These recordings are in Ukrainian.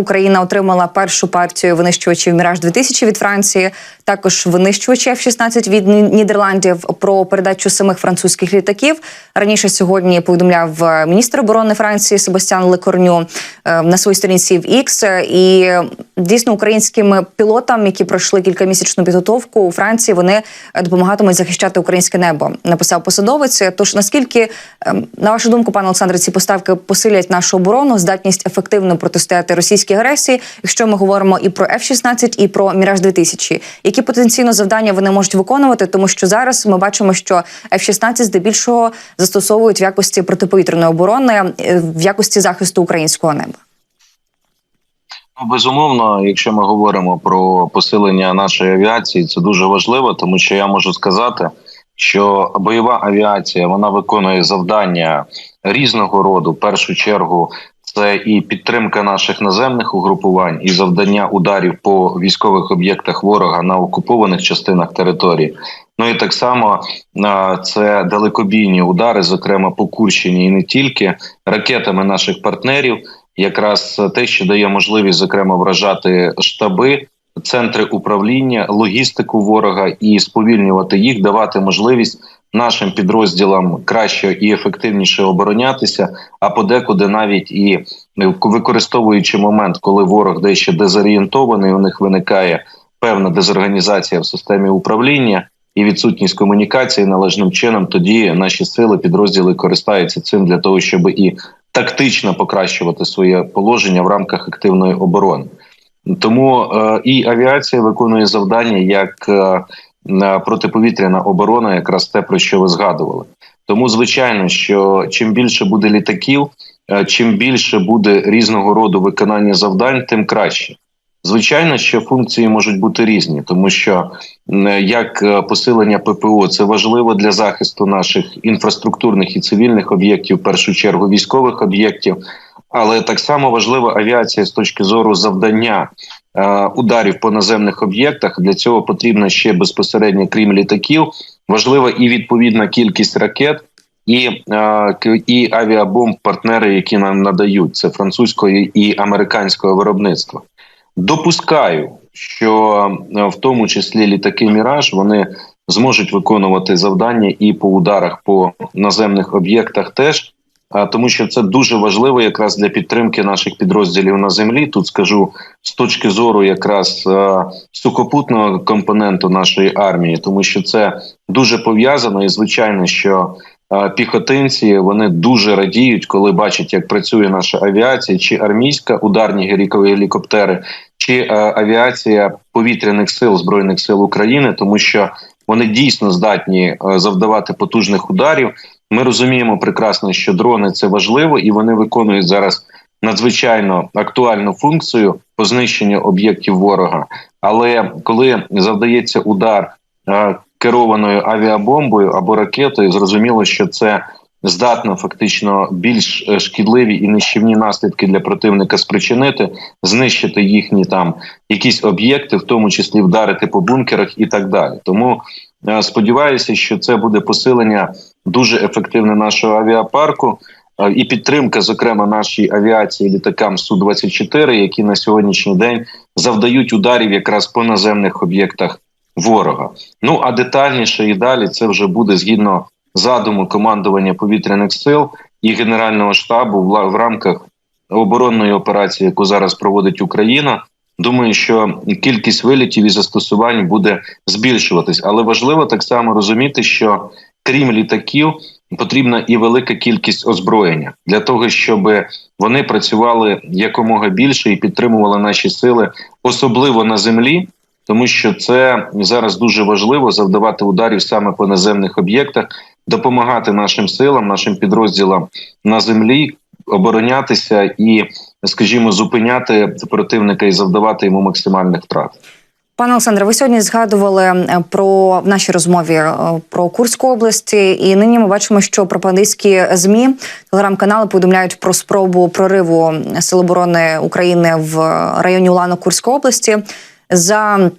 Україна отримала першу партію винищувачів Міраж 2000 від Франції, також винищувачі F-16 від Нідерландів про передачу самих французьких літаків. Раніше сьогодні повідомляв е, міністр оборони Франції Себастьян Лекорню е, на своїй сторінці в X. І дійсно українським пілотам, які пройшли кількамісячну підготовку у Франції, вони допомагатимуть захищати українське небо. Написав посадовець. Тож наскільки ем, на вашу думку, пане Олександре, ці поставки посилять нашу оборону, здатність ефективно протистояти російській агресії, якщо ми говоримо і про F-16, і про Міраж 2000 які потенційно завдання вони можуть виконувати, тому що зараз ми бачимо, що F-16 здебільшого застосовують в якості протиповітряної оборони е, в якості захисту українського неба. Ну, Безумовно, якщо ми говоримо про посилення нашої авіації, це дуже важливо, тому що я можу сказати, що бойова авіація вона виконує завдання різного роду. В першу чергу це і підтримка наших наземних угрупувань, і завдання ударів по військових об'єктах ворога на окупованих частинах території. Ну і так само це далекобійні удари, зокрема по Курщині, і не тільки ракетами наших партнерів якраз те, що дає можливість зокрема вражати штаби, центри управління, логістику ворога і сповільнювати їх, давати можливість нашим підрозділам краще і ефективніше оборонятися, а подекуди навіть і е, використовуючи момент, коли ворог дещо дезорієнтований, у них виникає певна дезорганізація в системі управління. І відсутність комунікації належним чином, тоді наші сили підрозділи користаються цим для того, щоб і тактично покращувати своє положення в рамках активної оборони. Тому е, і авіація виконує завдання як е, протиповітряна оборона, якраз те про що ви згадували. Тому звичайно, що чим більше буде літаків, е, чим більше буде різного роду виконання завдань, тим краще. Звичайно, що функції можуть бути різні, тому що як е, посилення ППО це важливо для захисту наших інфраструктурних і цивільних об'єктів, в першу чергу військових об'єктів, але так само важлива авіація з точки зору завдання е, ударів по наземних об'єктах. Для цього потрібно ще безпосередньо, крім літаків, важлива і відповідна кількість ракет. І е, і авіабомб партнери, які нам надають, це французького і американського виробництва. Допускаю, що е, в тому числі літаки Міраж вони зможуть виконувати завдання і по ударах по наземних об'єктах теж. Тому що це дуже важливо якраз для підтримки наших підрозділів на землі. Тут скажу з точки зору якраз е, сухопутного компоненту нашої армії, тому що це дуже пов'язано, і звичайно, що е, піхотинці вони дуже радіють, коли бачать, як працює наша авіація, чи армійська ударні гелікові гелікоптери, чи е, авіація повітряних сил збройних сил України, тому що вони дійсно здатні завдавати потужних ударів. Ми розуміємо прекрасно, що дрони це важливо, і вони виконують зараз надзвичайно актуальну функцію по знищенню об'єктів ворога. Але коли завдається удар е, керованою авіабомбою або ракетою, зрозуміло, що це здатно фактично більш е, шкідливі і нищівні наслідки для противника спричинити, знищити їхні там якісь об'єкти, в тому числі вдарити по бункерах і так далі. Тому е, сподіваюся, що це буде посилення дуже ефективне нашого авіапарку. е, І підтримка, зокрема, нашій авіації літакам су 24 які на сьогоднішній день завдають ударів якраз по наземних об'єктах ворога. Ну а детальніше і далі це вже буде згідно задуму командування повітряних сил і генерального штабу в рамках оборонної операції, яку зараз проводить Україна. Думаю, що кількість вилітів і застосувань буде збільшуватись, але важливо так само розуміти, що крім літаків потрібна і велика кількість озброєння для того, щоб вони працювали якомога більше і підтримували наші сили, особливо на землі, тому що це зараз дуже важливо завдавати ударів саме по наземних об'єктах, допомагати нашим силам, нашим підрозділам на землі оборонятися і, скажімо, зупиняти противника і завдавати йому максимальних втрат. Пане Олександре, ви сьогодні згадували е, про в нашій розмові е, про Курську область, і нині ми бачимо, що пропагандистські змі телеграм-канали повідомляють про спробу прориву Сил оборони України в районі Улану Курської області. За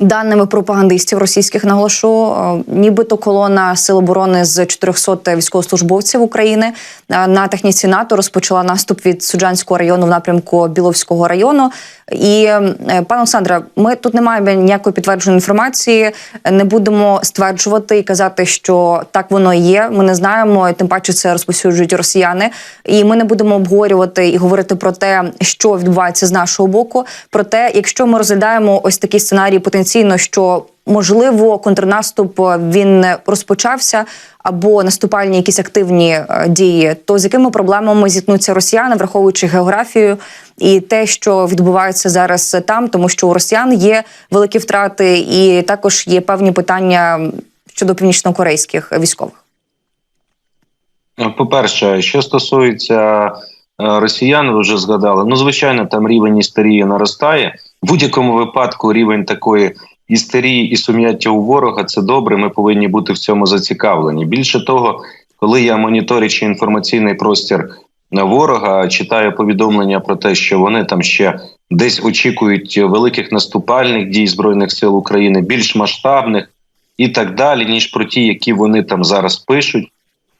Даними пропагандистів російських наголошу, е, нібито колона Сил оборони з 400 військовослужбовців України на техніці НАТО розпочала наступ від Суджанського району в напрямку Біловського району. І е, пане Олександре, ми тут не маємо ніякої підтвердженої інформації. Не будемо стверджувати і казати, що так воно є. Ми не знаємо, тим паче це розповсюджують росіяни. І ми не будемо обговорювати і говорити про те, що відбувається з нашого боку. Проте, якщо ми розглядаємо ось такий сценарій потенційно, що можливо контрнаступ е, він розпочався або наступальні якісь активні е, дії, то з якими проблемами зіткнуться росіяни, враховуючи географію і те, що відбувається зараз там, тому що у росіян є великі втрати, і також є певні питання щодо північнокорейських військових. По-перше, що стосується е, росіян, ви вже згадали. Ну, звичайно, там рівень істерії наростає. В будь-якому випадку рівень такої істерії і сум'яття у ворога це добре. Ми повинні бути в цьому зацікавлені. Більше того, коли я моніторячи інформаційний простір на ворога, читаю повідомлення про те, що вони там ще десь очікують великих наступальних дій збройних сил України, більш масштабних і так далі, ніж про ті, які вони там зараз пишуть.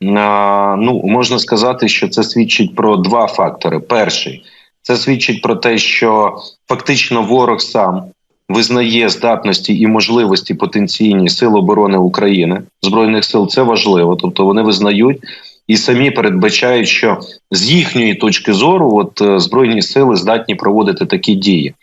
Ну можна сказати, що це свідчить про два фактори. Перший це свідчить про те, що фактично ворог сам визнає здатності і можливості потенційні сил оборони України збройних сил. Це важливо, тобто вони визнають і самі передбачають, що з їхньої точки зору, от е, збройні сили здатні проводити такі дії.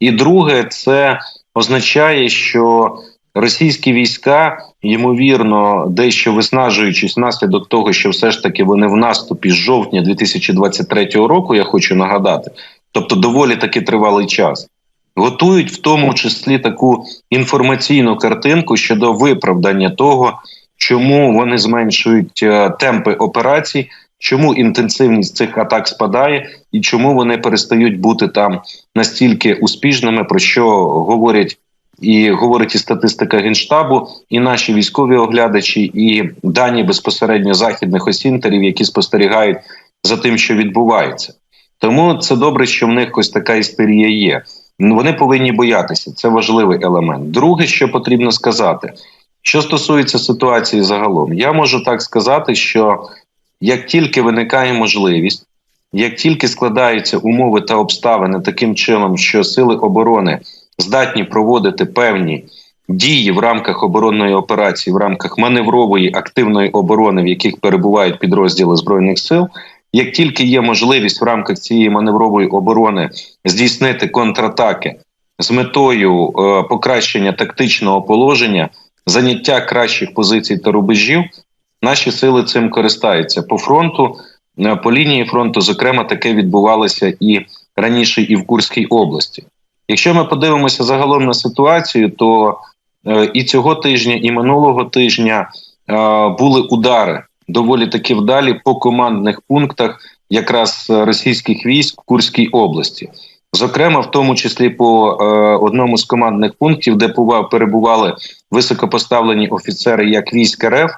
І друге, це означає, що російські війська ймовірно дещо виснажуючись внаслідок того, що все ж таки вони в наступі з жовтня 2023 року. Я хочу нагадати, тобто доволі таки тривалий час. Готують в тому числі таку інформаційну картинку щодо виправдання того, чому вони зменшують е, темпи операцій, чому інтенсивність цих атак спадає, і чому вони перестають бути там настільки успішними, про що говорять і говорить і статистика генштабу, і наші військові оглядачі, і дані безпосередньо західних осінтерів, які спостерігають за тим, що відбувається. Тому це добре, що в них ось така істерія є. Вони повинні боятися. Це важливий елемент. Друге, що потрібно сказати, що стосується ситуації загалом, я можу так сказати, що як тільки виникає можливість, як тільки складаються умови та обставини таким чином, що сили оборони здатні проводити певні дії в рамках оборонної операції, в рамках маневрової активної оборони, в яких перебувають підрозділи збройних сил. Як тільки є можливість в рамках цієї маневрової оборони здійснити контратаки з метою е, покращення тактичного положення, заняття кращих позицій та рубежів, наші сили цим користаються по фронту. Е, по лінії фронту, зокрема, таке відбувалося і раніше, і в Курській області. Якщо ми подивимося загалом на ситуацію, то е, і цього тижня, і минулого тижня були удари доволі таки вдалі по командних пунктах, якраз російських військ в Курській області. Зокрема, в тому числі по е, одному з командних пунктів, де перебували високопоставлені офіцери як військ РФ,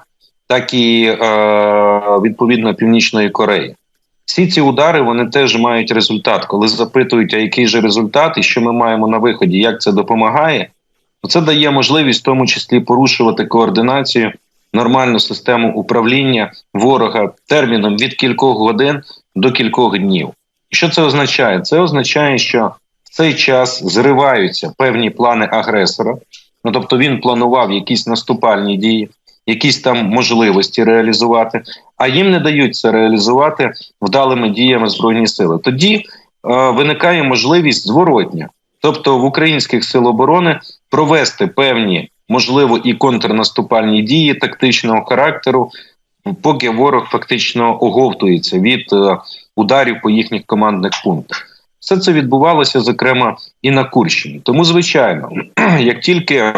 так і е, відповідно Північної Кореї. Всі ці удари вони теж мають результат. Коли запитують, а який же результат і що ми маємо на виході, як це допомагає, то це дає можливість в тому числі порушувати координацію, нормальну систему управління ворога терміном від кількох годин до кількох днів. І що це означає? Це означає, що в цей час зриваються певні плани агресора. Ну тобто він планував якісь наступальні дії, якісь там можливості реалізувати, а їм не дають це реалізувати вдалими діями збройні сили. Тоді е, виникає можливість зворотня, тобто в українських сил оборони провести певні можливо і контрнаступальні дії тактичного характеру, поки ворог фактично оговтується від е, ударів по їхніх командних пунктах. Все це відбувалося зокрема і на Курщині. Тому, звичайно, як тільки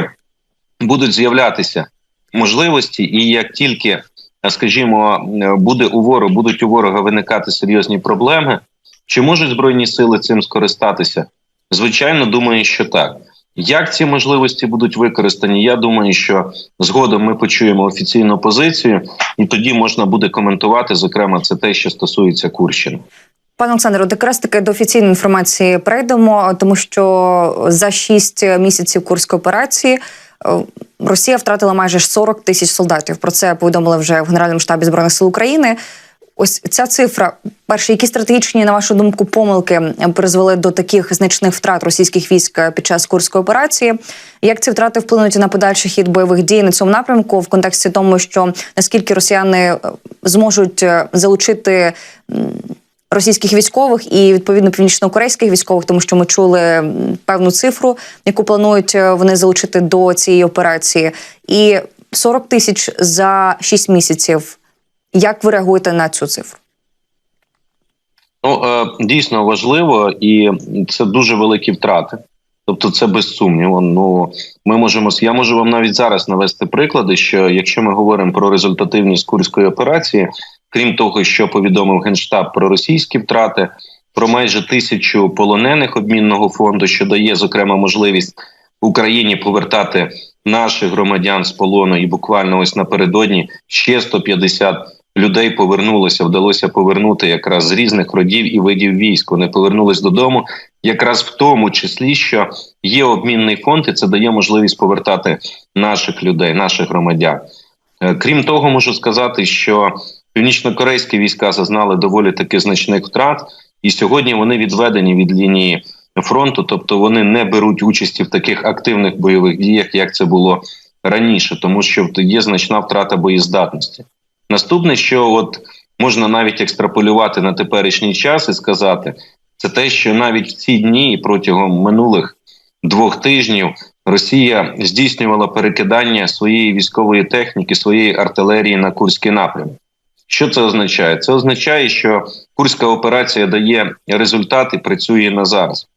будуть з'являтися можливості, і як тільки, скажімо, буде у ворога, будуть у ворога виникати серйозні проблеми, чи можуть збройні сили цим скористатися? Звичайно, думаю, що так. Як ці можливості будуть використані? Я думаю, що згодом ми почуємо офіційну позицію, і тоді можна буде коментувати. Зокрема, це те, що стосується Курщини. Пане Олександре, якраз таки до офіційної інформації перейдемо, тому що за шість місяців курської операції е, Росія втратила майже 40 тисяч солдатів. Про це повідомили вже в Генеральному штабі збройних сил України. Ось ця цифра. Перше, які стратегічні, на вашу думку, помилки призвели до таких значних втрат російських військ під час курської операції? Як ці втрати вплинуть на подальший хід бойових дій на цьому напрямку в контексті тому, що наскільки росіяни е, зможуть е, залучити російських військових і відповідно північно-корейських військових, тому що ми чули певну цифру, яку планують е, вони залучити до цієї операції, і 40 тисяч за 6 місяців. Як ви реагуєте на цю цифру? Ну е, дійсно важливо, і це дуже великі втрати. Тобто, це без сумніву. Ну ми можемо я можу вам навіть зараз навести приклади, що якщо ми говоримо про результативність курської операції, крім того, що повідомив генштаб про російські втрати, про майже тисячу полонених обмінного фонду, що дає зокрема можливість Україні повертати наших громадян з полону, і буквально ось напередодні ще 150 людей повернулося. Вдалося повернути якраз з різних родів і видів військ. Вони повернулись додому, якраз в тому числі, що є обмінний фонд, і це дає можливість повертати наших людей, наших громадян. Е, Крім того, можу сказати, що північно-корейські війська зазнали доволі таки значних втрат, і сьогодні вони відведені від лінії фронту, тобто вони не беруть участі в таких активних бойових діях, як це було раніше, тому що є значна втрата боєздатності. Наступне, що от можна навіть екстраполювати на теперішній час і сказати, це те, що навіть в ці дні протягом минулих двох тижнів Росія здійснювала перекидання своєї військової техніки, своєї артилерії на Курський напрямок. Що це означає? Це означає, що Курська операція дає результат і працює на зараз,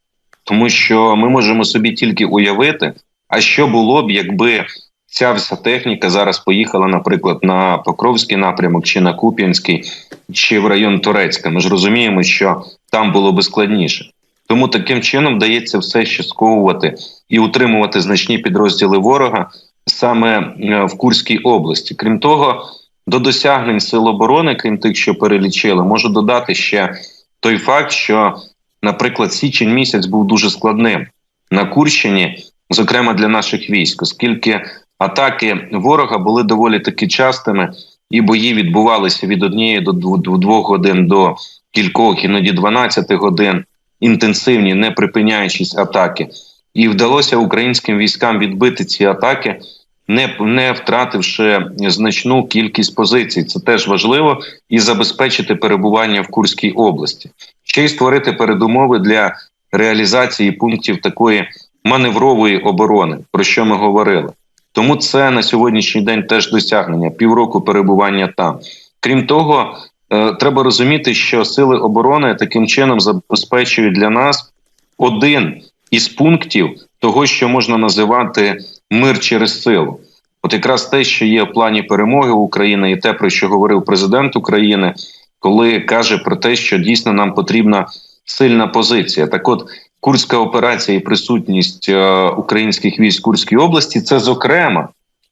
тому що ми можемо собі тільки уявити, а що було б, якби ця вся техніка зараз поїхала, наприклад, на Покровський напрямок, чи на Куп'янський, чи в район Турецька. Ми ж розуміємо, що там було би складніше. Тому таким чином вдається все ще сковувати і утримувати значні підрозділи ворога саме е, в Курській області. Крім того, до досягнень сил оборони, крім тих, що перелічили, можу додати ще той факт, що, наприклад, січень місяць був дуже складним на Курщині, зокрема для наших військ, оскільки атаки ворога були доволі таки частими, і бої відбувалися від однієї до двох годин до кількох, іноді 12 годин. Інтенсивні, не припиняючись атаки, і вдалося українським військам відбити ці атаки, не не втративши значну кількість позицій. Це теж важливо і забезпечити перебування в Курській області, ще й створити передумови для реалізації пунктів такої маневрової оборони, про що ми говорили. Тому це на сьогоднішній день теж досягнення півроку перебування там. Крім того, е, треба розуміти, що сили оборони таким чином забезпечують для нас один із пунктів того, що можна називати мир через силу. От якраз те, що є в плані перемоги України, і те, про що говорив президент України, коли каже про те, що дійсно нам потрібна сильна позиція. Так, от Курська операція і присутність е, українських військ Курській області це зокрема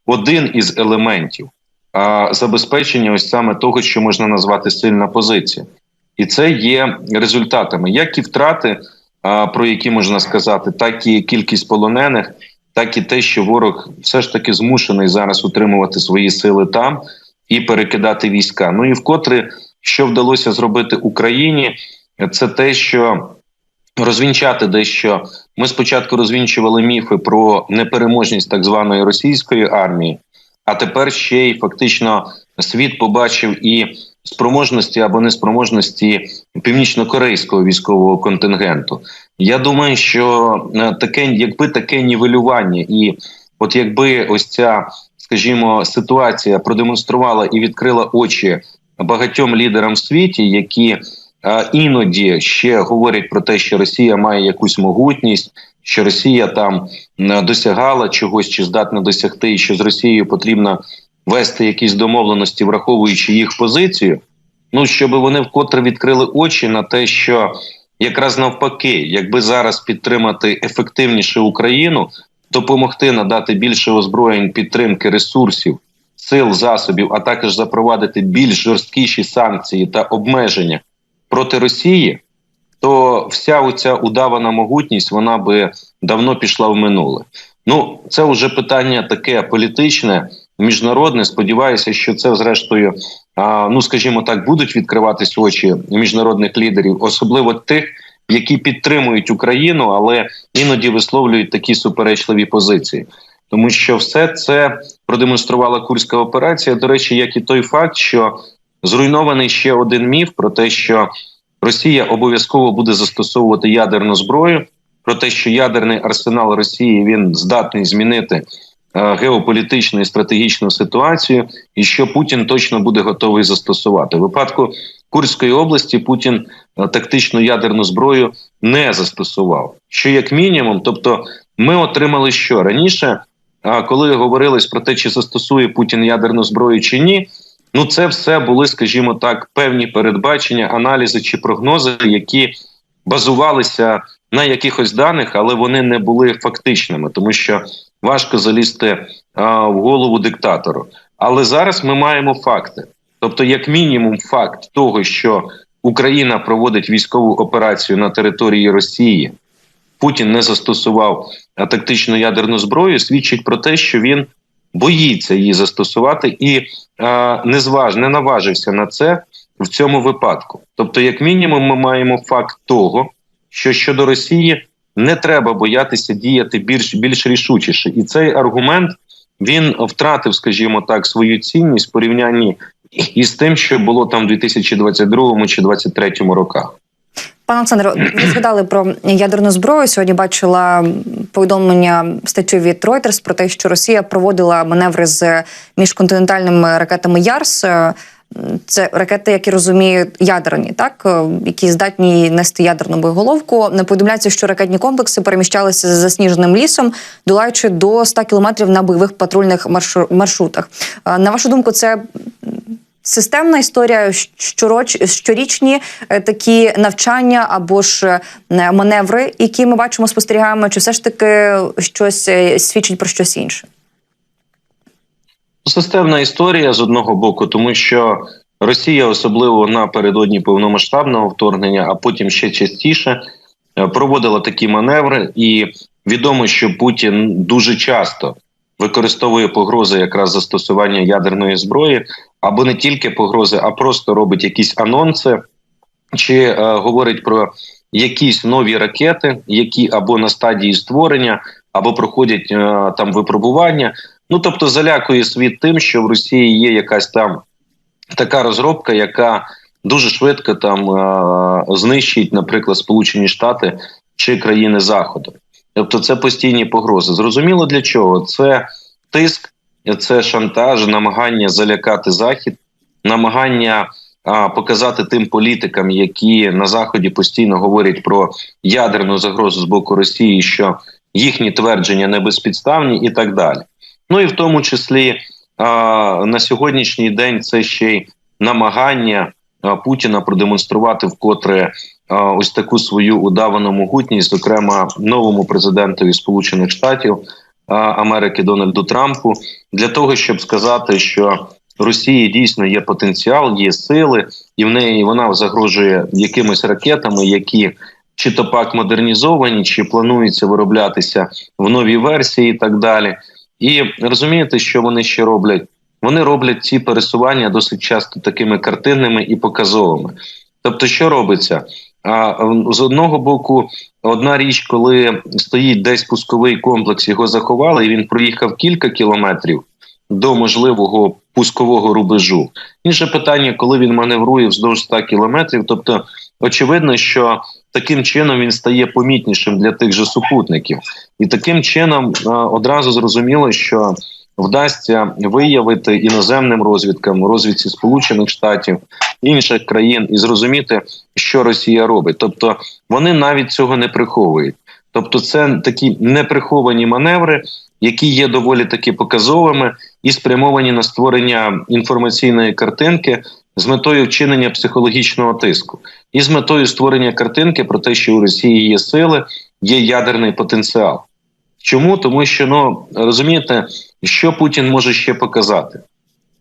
один із елементів забезпечення ось саме того, що можна назвати сильна позиція, і це є результатами, як і втрати, про які можна сказати, так і кількість полонених, так і те, що ворог все ж таки змушений зараз утримувати свої сили там і перекидати війська. Ну і вкотре, що вдалося зробити Україні, це те, що розвінчати дещо. Ми спочатку розвінчували міфи про непереможність так званої російської армії, а тепер ще й фактично світ побачив і спроможності або неспроможності північно-корейського військового контингенту. Я думаю, що е, таке, якби таке нівелювання, і от якби ось ця, скажімо, ситуація продемонструвала і відкрила очі багатьом лідерам в світі, які іноді ще говорять про те, що Росія має якусь могутність, що Росія там досягала чогось чи здатна досягти, і що з Росією потрібно вести якісь домовленості, враховуючи їх позицію. Ну щоб вони вкотре відкрили очі на те, що якраз навпаки, якби зараз підтримати ефективніше Україну, допомогти надати більше озброєнь, підтримки ресурсів, сил, засобів, а також запровадити більш жорсткіші санкції та обмеження проти Росії, то вся оця удавана могутність вона би давно пішла в минуле. Ну, це вже питання таке політичне, міжнародне. Сподіваюся, що це, зрештою, ну скажімо так, будуть відкриватись очі міжнародних лідерів, особливо тих, які підтримують Україну, але іноді висловлюють такі суперечливі позиції. Тому що все це продемонструвала курська операція. До речі, як і той факт, що зруйнований ще один міф про те, що Росія обов'язково буде застосовувати ядерну зброю, про те, що ядерний арсенал Росії він здатний змінити е, геополітичну і стратегічну ситуацію, і що Путін точно буде готовий застосувати. В випадку Курської області Путін е, тактичну ядерну зброю не застосував. Що як мінімум, тобто ми отримали що раніше, коли говорилось про те, чи застосує Путін ядерну зброю чи ні. Ну, це все були, скажімо так, певні передбачення, аналізи чи прогнози, які базувалися на якихось даних, але вони не були фактичними, тому що важко залізти а, в голову диктатору. Але зараз ми маємо факти. Тобто, як мінімум, факт того, що Україна проводить військову операцію на території Росії, Путін не застосував тактичну ядерну зброю, свідчить про те, що він боїться її застосувати і не зваж, не наважився на це в цьому випадку. Тобто, як мінімум, ми маємо факт того, що щодо Росії не треба боятися діяти більш більш рішучіше, і цей аргумент він втратив, скажімо так, свою цінність в порівнянні із тим, що було там в 2022 чи 2023 роках. Пане Олександре, ви згадали про ядерну зброю. Сьогодні бачила повідомлення статтю від Reuters про те, що Росія проводила маневри з міжконтинентальними ракетами Ярс. Це ракети, які розуміють ядерні, так які здатні нести ядерну боєголовку. Не повідомляється, що ракетні комплекси переміщалися за засніженим лісом, долаючи до 100 кілометрів на бойових патрульних маршрутах. На вашу думку, це системна історія щороч, щорічні такі навчання або ж маневри, які ми бачимо, спостерігаємо, чи все ж таки щось свідчить про щось інше? Системна історія з одного боку, тому що Росія, особливо напередодні повномасштабного вторгнення, а потім ще частіше проводила такі маневри, і відомо, що Путін дуже часто використовує погрози якраз застосування ядерної зброї, або не тільки погрози, а просто робить якісь анонси, чи е, говорить про якісь нові ракети, які або на стадії створення, або проходять е, там випробування. Ну тобто залякує світ тим, що в Росії є якась там така розробка, яка дуже швидко там е, знищить, наприклад, Сполучені Штати чи країни Заходу. Тобто, це постійні погрози. Зрозуміло для чого? Це тиск, це шантаж, намагання залякати захід, намагання а, показати тим політикам, які на заході постійно говорять про ядерну загрозу з боку Росії, що їхні твердження не безпідставні, і так далі. Ну і в тому числі а, на сьогоднішній день це ще й намагання Путіна продемонструвати вкотре ось таку свою удавану могутність, зокрема новому президентові Сполучених Штатів Америки Дональду Трампу, для того, щоб сказати, що Росії дійсно є потенціал, є сили, і в неї вона загрожує якимись ракетами, які чи то пак модернізовані, чи плануються вироблятися в новій версії, і так далі. І розумієте, що вони ще роблять? Вони роблять ці пересування досить часто такими картинними і показовими. Тобто, що робиться? А з одного боку, одна річ, коли стоїть десь пусковий комплекс, його заховали, і він проїхав кілька кілометрів до можливого пускового рубежу. Інше питання, коли він маневрує вздовж 100 кілометрів, тобто очевидно, що таким чином він стає помітнішим для тих же супутників, і таким чином одразу зрозуміло, що вдасться виявити іноземним розвідкам розвідці Сполучених Штатів інших країн і зрозуміти, що Росія робить. Тобто вони навіть цього не приховують. Тобто, це такі неприховані маневри, які є доволі таки показовими і спрямовані на створення інформаційної картинки з метою вчинення психологічного тиску, і з метою створення картинки про те, що у Росії є сили, є ядерний потенціал. Чому тому, що ну розумієте, що Путін може ще показати?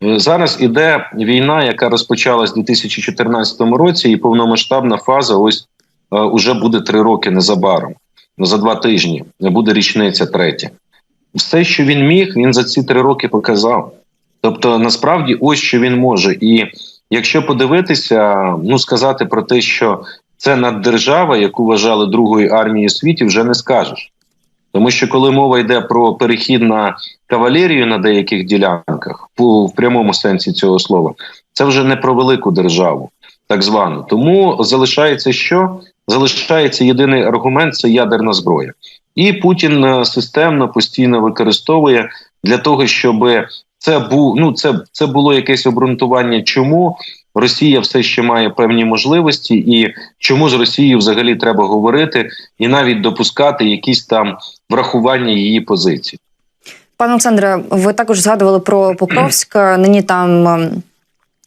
Е, Зараз іде війна, яка розпочалась у 2014 році, і повномасштабна фаза ось е, уже буде три роки незабаром. За два тижні буде річниця третя. Все, що він міг, він за ці три роки показав. Тобто, насправді, ось що він може. І якщо подивитися, ну сказати про те, що це наддержава, яку вважали другою армією світі, вже не скажеш. Тому що коли мова йде про перехід на кавалерію на деяких ділянках, в прямому сенсі цього слова, це вже не про велику державу, так звану. Тому залишається що? Залишається єдиний аргумент це ядерна зброя. І Путін е, системно постійно використовує для того, щоб це був ну це, це було якесь обґрунтування, чому Росія все ще має певні можливості, і чому з Росією взагалі треба говорити і навіть допускати якісь там врахування її позицій. Пане Олександре, ви також згадували про Покровськ. Нині там ем,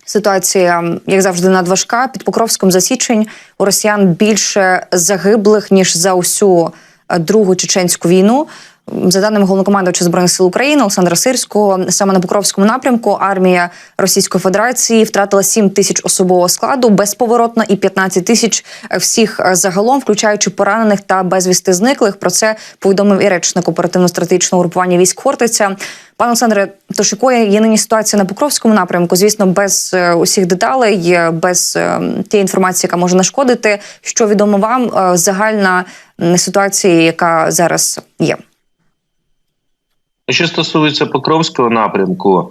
ситуація, як завжди, надважка. Під Покровськом за січень у росіян більше загиблих ніж за усю е, другу чеченську війну. За даними головнокомандувача збройних сил України Олександра Сирського, саме на Покровському напрямку армія Російської Федерації втратила 7 тисяч особового складу безповоротно і 15 тисяч всіх загалом, включаючи поранених та безвісти зниклих. Про це повідомив і речник оперативно-стратегічного групування військ Хортиця. Пане Олександре, тож якою є нині ситуація на Покровському напрямку? Звісно, без е, усіх деталей, без е, тієї інформації, яка може нашкодити. Що відомо вам е, загальна ситуація, яка зараз є? Що стосується Покровського напрямку,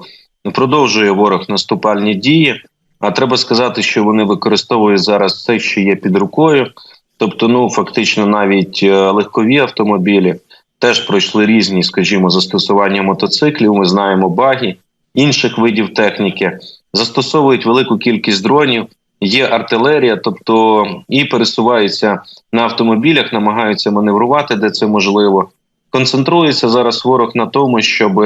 продовжує ворог наступальні дії. А треба сказати, що вони використовують зараз все, що є під рукою. Тобто, ну фактично, навіть е, легкові автомобілі теж пройшли різні, скажімо, застосування мотоциклів. Ми знаємо баги, інших видів техніки, застосовують велику кількість дронів. Є артилерія, тобто і пересуваються на автомобілях, намагаються маневрувати, де це можливо. Концентрується зараз ворог на тому, щоб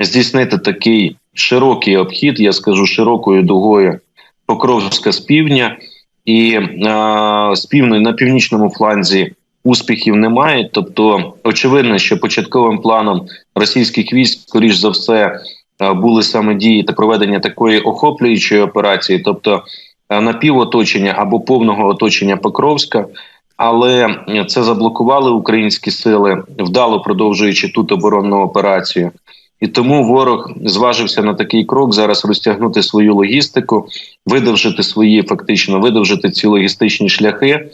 здійснити такий широкий обхід, я скажу широкою дугою Покровська з півдня, і е, з півної на північному фланзі успіхів немає. Тобто, очевидно, що початковим планом російських військ, скоріш за все, е, були саме дії та проведення такої охоплюючої операції, тобто е, напівоточення або повного оточення Покровська. Але це заблокували українські сили, вдало продовжуючи тут оборонну операцію. І тому ворог зважився на такий крок зараз розтягнути свою логістику, видовжити свої фактично видовжити ці логістичні шляхи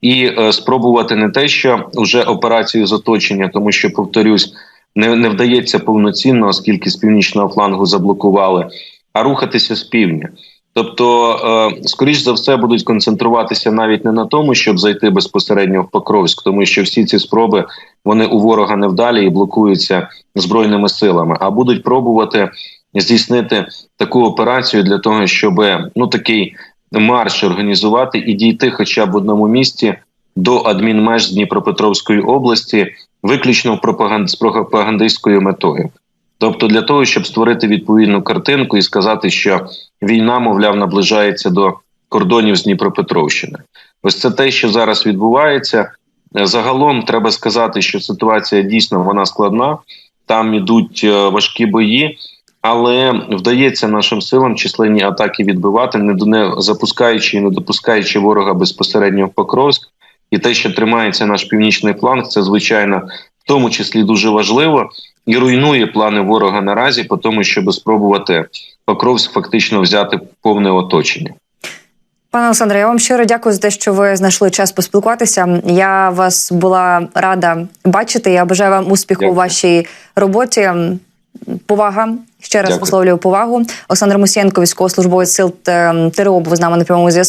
і е, спробувати не те, що вже операцію з оточення, тому що повторюсь, не, не вдається повноцінно, оскільки з північного флангу заблокували, а рухатися з півдня. Тобто, е, скоріш за все, будуть концентруватися навіть не на тому, щоб зайти безпосередньо в Покровськ, тому що всі ці спроби вони у ворога невдалі і блокуються збройними силами, а будуть пробувати здійснити таку операцію для того, щоб ну такий марш організувати і дійти, хоча б в одному місті до адмінмеж Дніпропетровської області, виключно пропаганд з пропагандистською метою. Тобто для того, щоб створити відповідну картинку і сказати, що війна, мовляв, наближається до кордонів з Дніпропетровщини. Ось це те, що зараз відбувається. Загалом треба сказати, що ситуація дійсно вона складна. Там ідуть е, важкі бої, але вдається нашим силам численні атаки відбивати, не до- не запускаючи і не допускаючи ворога безпосередньо в Покровськ. І те, що тримається наш північний фланг, це звичайно в тому числі дуже важливо і руйнує плани ворога наразі, по тому, щоб спробувати Покровськ фактично взяти повне оточення. Пане Олександре, я вам щиро дякую за те, що ви знайшли час поспілкуватися. Я вас була рада бачити. Я бажаю вам успіху у вашій роботі. Повага ще раз Дякую. висловлюю повагу. Олександр Мусієнко, військовослужбовець сил ТРО, був з нами на прямому зв'язку.